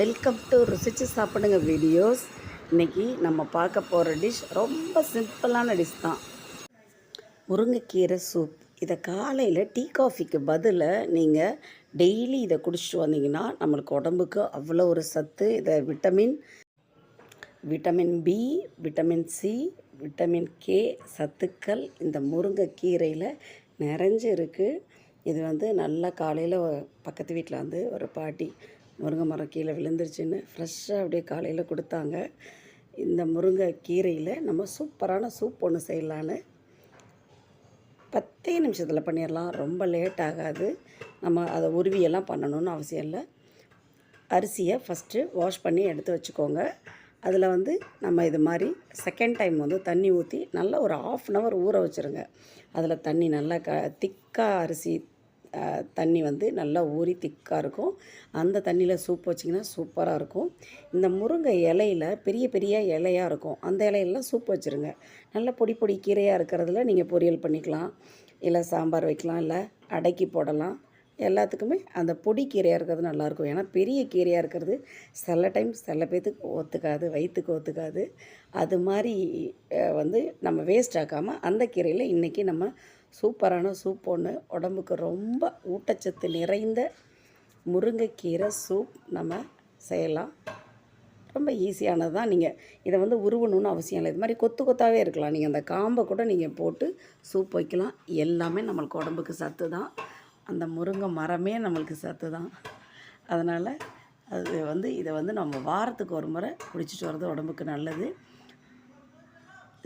Welcome to ருசிச்சு சாப்பிடுங்க videos இன்னைக்கு நம்ம பார்க்க போகிற டிஷ் ரொம்ப சிம்பிளான டிஷ் தான். முருங்கைக்கீரை சூப் இதை காலையில் டீ காஃபிக்கு பதிலாக நீங்கள் டெய்லி இதை குடிச்சிட்டு வந்தீங்கன்னா நம்மளுக்கு உடம்புக்கு அவ்வளோ ஒரு சத்து. இதை vitamin vitamin B vitamin C vitamin K சத்துக்கள் இந்த முருங்கைக்கீரையில் நிறைஞ்சு இருக்குது இது வந்து நல்லா காலையில் பக்கத்து வீட்டில் வந்து ஒரு பாட்டி முருங்கை மரம் கீழே விழுந்துருச்சுன்னு ஃப்ரெஷ்ஷாக அப்படியே காலையில் கொடுத்தாங்க. இந்த முருங்கை கீரையில் நம்ம சூப்பரான சூப் ஒன்று செய்யலான்னு. பத்தே நிமிஷத்தில் பண்ணிடலாம். ரொம்ப லேட் ஆகாது. நம்ம அதை உருவியெல்லாம் பண்ணணும்னு அவசியம் இல்லை. அரிசியை ஃபஸ்ட்டு வாஷ் பண்ணி எடுத்து வச்சுக்கோங்க. அதில் வந்து நம்ம இது மாதிரி செகண்ட் டைம் வந்து தண்ணி ஊற்றி நல்லா ஒரு ஆஃப் அன் ஹவர் ஊற வச்சுருங்க. அதில் தண்ணி நல்லா க திக்காக அரிசி தண்ணி வந்து நல்லா ஊறி திக்காக இருக்கும். அந்த தண்ணியில் சூப் வச்சிங்கன்னா சூப்பராக இருக்கும். இந்த முருங்கை இலையில பெரிய பெரிய இலையாக இருக்கும். அந்த இலையெல்லாம் சூப் வச்சுருங்க. நல்ல பொடி பொடி கீரையாக இருக்கிறதுல நீங்கள் பொரியல் பண்ணிக்கலாம். இல்லை சாம்பார் வைக்கலாம் இல்லை அடைக்கி போடலாம். எல்லாத்துக்குமே அந்த பொடி கீரையாக இருக்கிறது நல்லாயிருக்கும். ஏன்னா பெரிய கீரையாக இருக்கிறது சில டைம் சில பேர்த்துக்கு ஒத்துக்காது வயிற்றுக்கு ஒத்துக்காது. அது மாதிரி வந்து நம்ம வேஸ்ட் ஆக்காமல் அந்த கீரையில் இன்றைக்கி நம்ம சூப்பரான சூப் ஒன்று உடம்புக்கு ரொம்ப ஊட்டச்சத்து நிறைந்த முருங்கைக்கீரை சூப் நம்ம செய்யலாம். ரொம்ப ஈஸியானது தான். நீங்கள் இதை வந்து உருவணும்னு அவசியம் இல்லை. இது மாதிரி கொத்து கொத்தாவே இருக்கலாம். நீங்கள் அந்த காம்பை கூட நீங்கள் போட்டு சூப் வைக்கலாம். எல்லாமே நம்மளுக்கு உடம்புக்கு சத்து தான். அந்த முருங்கை மரமே நம்மளுக்கு சத்து தான் அதனால் அது வந்து இதை வந்து நம்ம வாரத்துக்கு ஒரு முறை குடிச்சிட்டு வர்றது உடம்புக்கு நல்லது.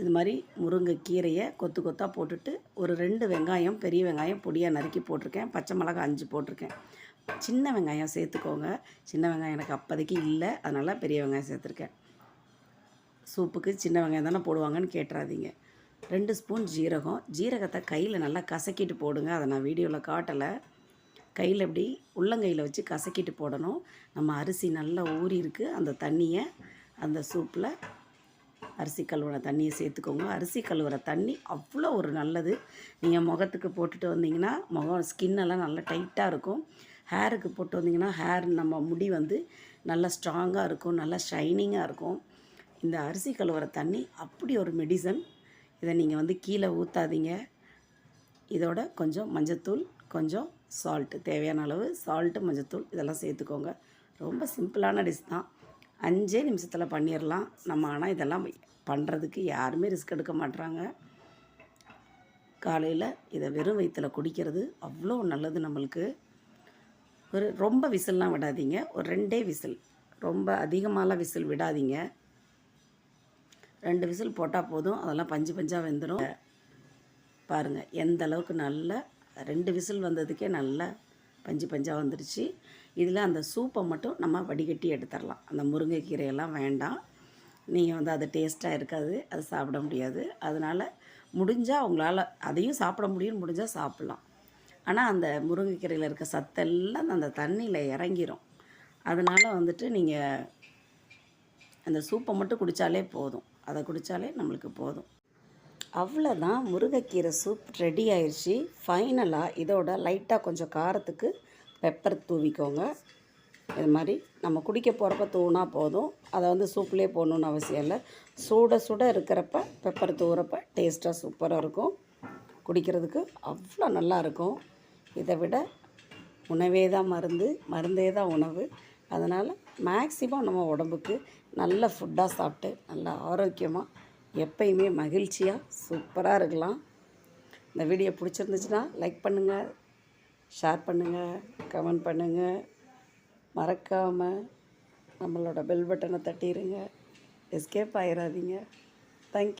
இது மாதிரி முருங்கைக்கீரையை கொத்து கொத்தாக போட்டுட்டு ஒரு ரெண்டு வெங்காயம் பெரிய வெங்காயம் பொடியாக நறுக்கி போட்டிருக்கேன். பச்சை மிளகா அஞ்சு போட்டிருக்கேன். சின்ன வெங்காயம் சேர்த்துக்கோங்க. சின்ன வெங்காயம் எனக்கு அப்போதைக்கு இல்லை. அதனால் பெரிய வெங்காயம் சேர்த்துருக்கேன். சூப்புக்கு சின்ன வெங்காயம் தானே போடுவாங்கன்னு கேட்டுறாதீங்க. ரெண்டு ஸ்பூன் ஜீரகம். ஜீரகத்தை கையில் நல்லா கசக்கிட்டு போடுங்க. அதை நான் வீடியோவில் காட்டலை. கையில் இப்படி உள்ளங்கையில் வச்சு கசக்கிட்டு போடணும். நம்ம அரிசி நல்லா ஊறி இருக்குது அந்த தண்ணியை அந்த சூப்பில் அரிசி கழுவுன தண்ணியை சேர்த்துக்கோங்க. அரிசி கழுவுற தண்ணி அவ்வளோ ஒரு நல்லது. நீங்கள் முகத்துக்கு போட்டுட்டு வந்தீங்கன்னா முகம் ஸ்கின் எல்லாம் நல்லா டைட்டாக இருக்கும். ஹேருக்கு போட்டு வந்தீங்கன்னா ஹேர் நம்ம முடி வந்து நல்லா ஸ்ட்ராங்காக இருக்கும். நல்லா ஷைனிங்காக இருக்கும். இந்த அரிசி கழுவுற தண்ணி அப்படி ஒரு மெடிசன். இதை நீங்கள் வந்து கீழே ஊற்றாதீங்க இதோட கொஞ்சம் மஞ்சத்தூள் கொஞ்சம் சால்ட்டு தேவையான அளவு சால்ட்டு மஞ்சத்தூள் இதெல்லாம் சேர்த்துக்கோங்க. ரொம்ப சிம்பிளான டிஷ் தான். அஞ்சே நிமிஷத்தில் பண்ணிடலாம் நம்ம ஆனால் இதெல்லாம் பண்ணுறதுக்கு யாருமே ரிஸ்க் எடுக்க மாட்டுறாங்க காலையில் இதை வெறும் வயிற்றில் குடிக்கிறது அவ்வளோ நல்லது நம்மளுக்கு. ஒரு ரொம்ப விசில்லாம் விடாதீங்க. ஒரு ரெண்டே விசில். ரொம்ப அதிகமான விசில் விடாதீங்க. ரெண்டு விசில் போட்டால் போதும். அதெல்லாம் பஞ்சு பஞ்சாக வெந்துடும் பாருங்கள் எந்த அளவுக்கு நல்ல ரெண்டு விசில் வந்ததுக்கே நல்லா பஞ்சு பஞ்சாக வந்துருச்சு. இதில் அந்த சூப்பை மட்டும் நம்ம வடிகட்டி எடுத்துடலாம். அந்த முருங்கைக்கீரையெல்லாம் வேண்டாம். நீங்கள் வந்து அது டேஸ்ட்டாக இருக்காது அது சாப்பிட முடியாது. அதனால் முடிஞ்சால் உங்களால் அதையும் சாப்பிட முடியும்னு முடிஞ்சால் சாப்பிட்லாம். ஆனால் அந்த முருங்கைக்கீரையில் இருக்க சத்தெல்லாம் அந்த தண்ணியில் இறங்கிரும். அதனால் வந்துட்டு நீங்கள் அந்த சூப்பை மட்டும் குடித்தாலே போதும். அதை குடித்தாலே நம்மளுக்கு போதும். அவ்வளோதான் முருங்கைக்கீரை சூப் ரெடி ஆயிடுச்சு ஃபைனலாக இதோட லைட்டாக கொஞ்சம் காரத்துக்கு பெப்பர் தூவிக்கோங்க. இது மாதிரி நம்ம குடிக்க போகிறப்ப தூவினா போதும். அதை வந்து சூப்லேயே போடணுன்னு அவசியம் இல்லை. சூட சுட இருக்கிறப்ப பெப்பர் தூவுறப்ப டேஸ்ட்டாக சூப்பராக இருக்கும். குடிக்கிறதுக்கு அவ்வளோ நல்லா இருக்கும். இதை விட உணவே தான் மருந்து மருந்தே தான் உணவு. அதனால் மேக்ஸிமம் நம்ம உடம்புக்கு நல்ல ஃபுட்டாக சாப்பிட்டு நல்ல ஆரோக்கியமாக எப்பயுமே மகிழ்ச்சியாக சூப்பராக இருக்கலாம். இந்த வீடியோ பிடிச்சிருந்துச்சுன்னா லைக் பண்ணுங்கள் ஷேர் பண்ணுங்கள் கமெண்ட் பண்ணுங்கள் மறக்காமல் நம்மளோட பெல் பட்டனை தட்டிடுங்க எஸ்கேப் ஆயிடாதீங்க தேங்க்யூ